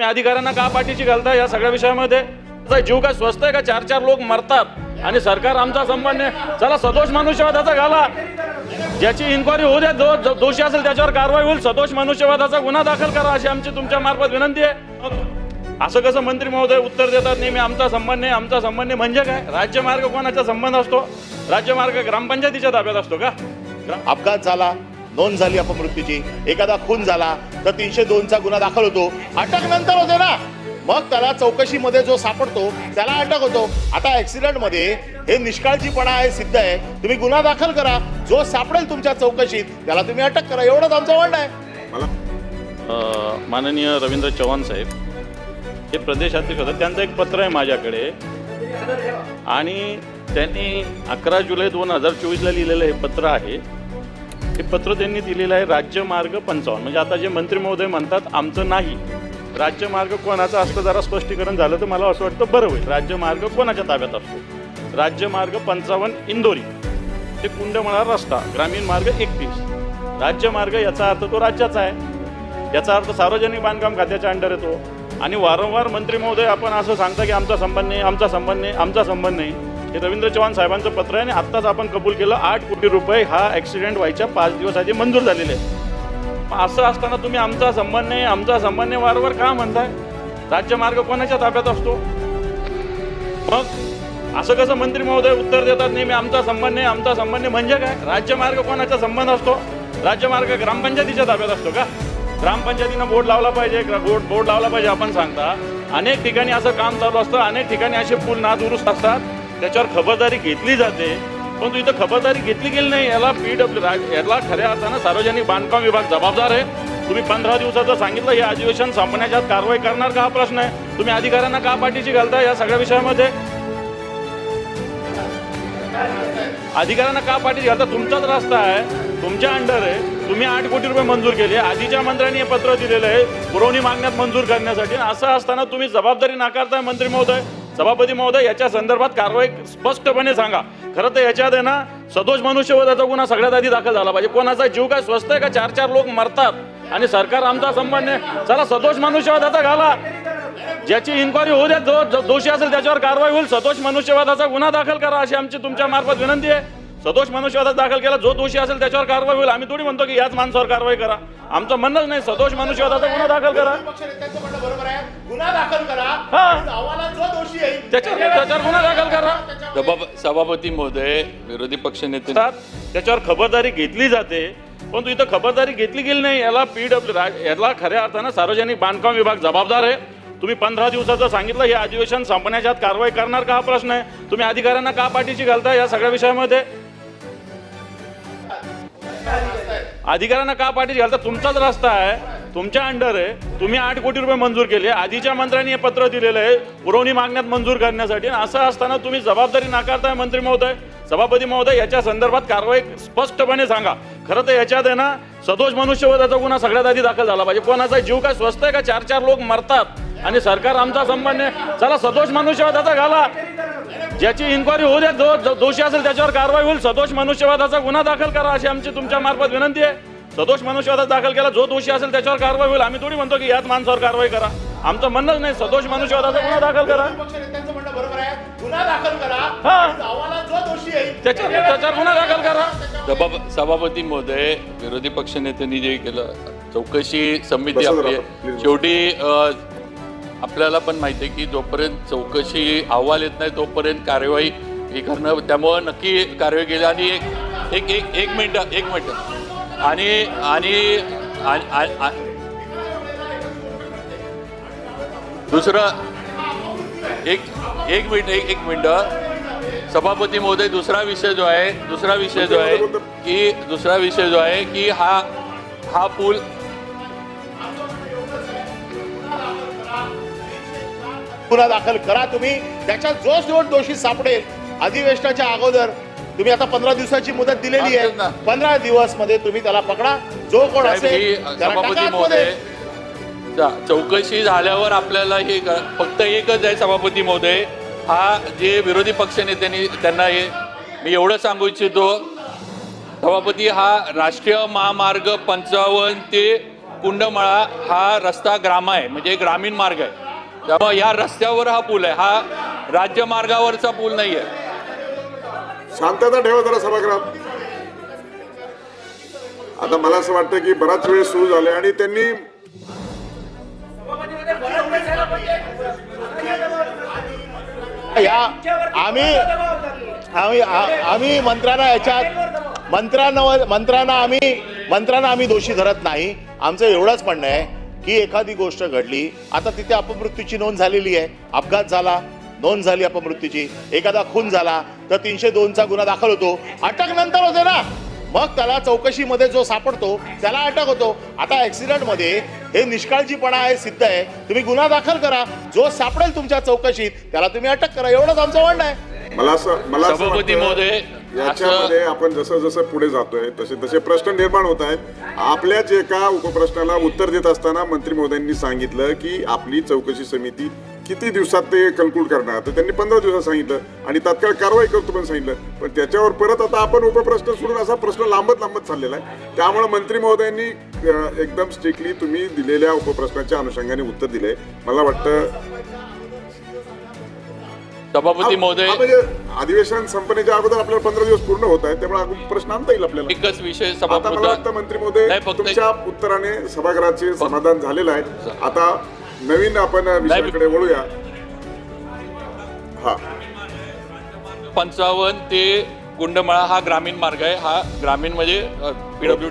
मी अधिकाऱ्यांना का पाठीशी घालता या सगळ्या विषयामध्ये? जीव काय स्वस्त आहे का? चार चार लोक मरतात. आणि सरकार आमचा संबंध आहे. चला सदोष मनुष्यवादाचा घाला. ज्याची इन्क्वायरी होऊ द्या. जो दोषी असेल त्याच्यावर कारवाई होईल. सदोष मनुष्यवादाचा गुन्हा दाखल करा अशी आमची तुमच्या मार्फत विनंती आहे. असं कसं मंत्री महोदय उत्तर देतात? नेहमी आमचा संबंध नाही आमचा संबंध नाही म्हणजे काय? राज्यमार्ग कोणाचा संबंध असतो? राज्यमार्ग ग्रामपंचायतीच्या ताब्यात असतो का? अपघात झाला. नोंद झाली अपमृत्यूची. एखादा खून झाला तर तीनशे दोनचा गुन्हा दाखल होतो. अटक नंतर होते ना. मग त्याला चौकशीमध्ये जो सापडतो त्याला अटक होतो. आता ऍक्सिडेंटमध्ये हे निष्काळजीपणा आहे सिद्ध आहे. तुम्ही गुन्हा दाखल करा. जो सापडेल तुमच्या चौकशीत त्याला तुम्ही अटक करा. एवढंच आमचं म्हणणं आहे. माननीय रवींद्र चव्हाण साहेब हे प्रदेशाध्यक्ष होते. त्यांचं एक पत्र आहे माझ्याकडे. आणि त्यांनी अकरा जुलै दोन हजार चोवीसला लिहिलेलं हे पत्र आहे. हे पत्र त्यांनी दिलेलं आहे राज्यमार्ग पंचावन्न. म्हणजे आता जे मंत्री महोदय म्हणतात आमचं नाही. राज्यमार्ग कोणाचा असतं जरा स्पष्टीकरण झालं तर मला असं वाटतं बरं होईल. राज्यमार्ग कोणाच्या ताब्यात असतो? राज्यमार्ग पंचावन्न इंदोरी. ते कुंडमळा रस्ता ग्रामीण मार्ग एकतीस. राज्यमार्ग याचा अर्थ तो राज्याचा आहे. याचा अर्थ सार्वजनिक बांधकाम खात्याच्या अंडर येतो. आणि वारंवार मंत्री महोदय आपण असं सांगता की आमचा संबंध नाही आमचा संबंध नाही आमचा संबंध नाही. हे रवींद्र चव्हाण साहेबांचं पत्र आहे आणि आत्ताच आपण कबूल केलं आठ कोटी रुपये हा ॲक्सिडेंट व्हायच्या पाच दिवस आधी मंजूर झालेले आहे मग असं असताना तुम्ही आमचा संबंध नाही आमचा संबंध नाही वारंवार का म्हणताय? राज्यमार्ग कोणाच्या ताब्यात असतो? मग असं कसं मंत्री महोदय उत्तर देतात नेहमी आमचा संबंध नाही आमचा संबंध नाही. म्हणजे काय? राज्यमार्ग कोणाचा संबंध असतो? राज्यमार्ग ग्रामपंचायतीच्या ताब्यात असतो का? ग्रामपंचायतीनं बोर्ड लावला पाहिजे बोर्ड बोर्ड लावला पाहिजे आपण सांगता. अनेक ठिकाणी असं काम चालू असतं अनेक ठिकाणी असे पूल ना दुरुस्त असतात. त्याच्यावर खबरदारी घेतली जाते. परंतु इथं खबरदारी घेतली गेली नाही. याला पी डब्ल्यू याला खऱ्या अर्थानं सार्वजनिक बांधकाम विभाग जबाबदार आहे. तुम्ही पंधरा दिवसाचं सांगितलं हे अधिवेशन संपण्याच्या आत कारवाई करणार का हा प्रश्न आहे? तुम्ही अधिकाऱ्यांना का पाठीशी घालता या सगळ्या विषयामध्ये? अधिकाऱ्यांना का पाठीशी घालता? तुमचाच रस्ता आहे. तुमच्या अंडर आहे. तुम्ही आठ कोटी रुपये मंजूर केले. आधीच्या मंत्र्यांनी हे पत्र दिलेलं आहे. पुरवणी मागण्यात मंजूर करण्यासाठी. असं असताना तुम्ही जबाबदारी नाकारताय मंत्री महोदय. सभापती महोदय याच्या संदर्भात कारवाई स्पष्टपणे सांगा. खरं तर याच्यात आहे ना सदोष मनुष्यवधाचा गुन्हा सगळ्यात आधी दाखल झाला पाहिजे. कोणाचा जीव काय स्वस्त आहे का? चार चार लोक मरतात. आणि सरकार आमचा संबंध चला सदोष मनुष्यवादाचा घाला. ज्याची इन्क्वायरी होऊ द्या जो जो दोषी असेल त्याच्यावर कारवाई होईल. सदोष मनुष्यवादाचा गुन्हा दाखल करा अशी आमची तुमच्या मार्फत विनंती आहे. सदोष मनुष्यवादा दाखल केला जो दोषी असेल त्याच्यावर कारवाई होईल. आम्ही थोडी म्हणतो की याच माणसावर कारवाई करा. आमचं म्हणणंच नाही सदोष मनुष्यवादाचा गुन्हा दाखल करा. पक्ष नेत्यांचं म्हणणं बरोबर आहे. गुन्हा दाखल करा. हा. आणि अहवालात जो दोषी येईल त्याच्यावर त्याच्यावर गुन्हा दाखल करा. सभाप सभापती महोदय विरोधी पक्षनेते असतात, त्याच्यावर खबरदारी घेतली जाते परंतु इथं खबरदारी घेतली गेली नाही. याला पी डब्ल्यू याला खऱ्या अर्थानं सार्वजनिक बांधकाम विभाग जबाबदार आहे. तुम्ही पंधरा दिवसाचं सांगितलं हे अधिवेशन संपण्याच्या आत कारवाई करणार का हा प्रश्न आहे? तुम्ही अधिकाऱ्यांना का पाठीशी घालता या सगळ्या विषयामध्ये? अधिकाऱ्यांना का पाठीशी घालता? तुमचाच रस्ता आहे. तुमच्या अंडर आहे. तुम्ही आठ कोटी रुपये मंजूर केले. आधीच्या मंत्र्यांनी हे पत्र दिलेलं आहे. पुरवणी मागण्यात मंजूर करण्यासाठी. असं असताना तुम्ही जबाबदारी नाकारताय मंत्री महोदय सभापती महोदय याच्या संदर्भात कारवाई स्पष्टपणे सांगा. खरं तर याच्यात आहे ना सदोष मनुष्यवधाचा गुन्हा सगळ्यात आधी दाखल झाला पाहिजे. कोणाचा जीव काय स्वस्त आहे का? चार चार लोक मरतात. आणि सरकार आमचा संबंध चला सदोष मनुष्यवधाचा घाला. ज्याची इन्क्वायरी होऊ द्या जो दोषी असेल त्याच्यावर कारवाई होईल. सदोष मनुष्यवादाचा गुन्हा दाखल करा अशी आमची तुमच्या मार्फत विनंती आहे. सदोष मनुष्यवादा दाखल केला जो दोषी असेल त्याच्यावर कारवाई होईल. आम्ही थोडी म्हणतो की याच माणसावर कारवाई करा. आमचं म्हणणंच नाही सदोष मनुष्यवादाचा गुन्हा दाखल करा. पक्ष नेत्यांचं म्हणणं बरोबर आहे गुन्हा दाखल करा हा. आणि अहवालात जो दोषी येईल त्याच्यावर गुन्हा दाखल करा. सभाप सभापती महोदय विरोधी पक्षनेत्यांनी जे केलं चौकशी समिती आपली. शेवटी आपल्याला पण माहिती आहे की जोपर्यंत चौकशी अहवाल येत नाही तोपर्यंत कार्यवाही हे करणं त्यामुळं नक्की कारवाई केली आणि एक एक एक एक मिनटं एक मिनटं. आणि- आणि- दुसरं एक एक मिनिट एक एक मिनटं. सभापती महोदय दुसरा विषय जो आहे दुसरा विषय जो आहे की दुसरा विषय जो आहे की हा हा पूल गुन्हा दाखल करा तुम्ही. त्याच्यात जो जो दोषी सापडेल. अधिवेशनाच्या अगोदर तुम्ही आता पंधरा दिवसाची मुदत दिलेली. आहे. पंधरा दिवसमध्ये तुम्ही त्याला पकडा. जो कोण असेल चौकशी झाल्यावर आपल्याला हे फक्त एकच आहे सभापती महोदय. हा जे विरोधी पक्षनेत्यांनी त्यांना हे मी एवढं सांगू इच्छितो. सभापती हा राष्ट्रीय महामार्ग पंचावन्न ते कुंडमळा हा रस्ता ग्राम आहे म्हणजे ग्रामीण मार्ग आहे. त्यामुळे या रस्त्यावर हा पूल आहे. हा राज्यमार्गावरचा पूल नाही आहे शांतता ठेवा जरा सभागृहात. आता मला असं वाटतं की बराच वेळ सुरू झाले आणि त्यांनी या आम्ही आम्ही आम्ही मंत्र्यांना याच्यात मंत्र्यांना मंत्र्यांना आम्ही मंत्र्यांना आम्ही दोषी धरत नाही. आमचं एवढंच म्हणणं आहे. की एखादी गोष्ट घडली आता तिथे अपमृत्यूची नोंद झालेली आहे. अपघात झाला नोंद झाली अपमृत्यूची. एखादा खून झाला तर तीनशे दोनचा गुन्हा दाखल होतो. अटक नंतर होते ना. मग त्याला चौकशीमध्ये जो सापडतो त्याला अटक होतो. आता ऍक्सिडेंटमध्ये हे निष्काळजीपणा आहे सिद्ध आहे. तुम्ही गुन्हा दाखल करा. जो सापडेल तुमच्या चौकशीत त्याला तुम्ही अटक करा. एवढंच आमचं म्हणणं आहे. मला असं मला असं सभापती वाटतं, महोदय, याच्यामध्ये आपण जसं जसं पुढे जातोय तसे तसे प्रश्न निर्माण होत आहेत. आपल्याच एका उपप्रश्नाला उत्तर देत असताना मंत्री महोदयांनी सांगितलं की आपली चौकशी समिती किती दिवसात ते कन्क्लूड करणार? तर त्यांनी पंधरा दिवसात सांगितलं आणि तात्काळ कारवाई करतो पण सांगितलं. पण त्याच्यावर परत आता आपण उपप्रश्न सोडून असा प्रश्न लांबत लांबत चाललेला आहे. त्यामुळे मंत्री महोदयांनी अं, एकदम स्ट्रिक्टली तुम्ही दिलेल्या उपप्रश्नाच्या अनुषंगाने उत्तर दिले. मला वाटतं सभापती महोदय हा, म्हणजे अधिवेशन संपण्याच्या अगोदर आपल्याला पंधरा दिवस पूर्ण होत आहे त्यामुळे प्रश्न आणता येईल आपल्याला. एकच विषय आता मला वाटतं सभापती मंत्री महोदय नाही, फक्त- तुमच्या उत्तराने सभागृहाचे समाधान झालेलं आहे. आता नवीन आपण विषयाकडे वळूया. हा. पंचावन्न ते गुंडमळा हा ग्रामीण मार्ग आहे. हा ग्रामीण म्हणजे पीडब्ल्यू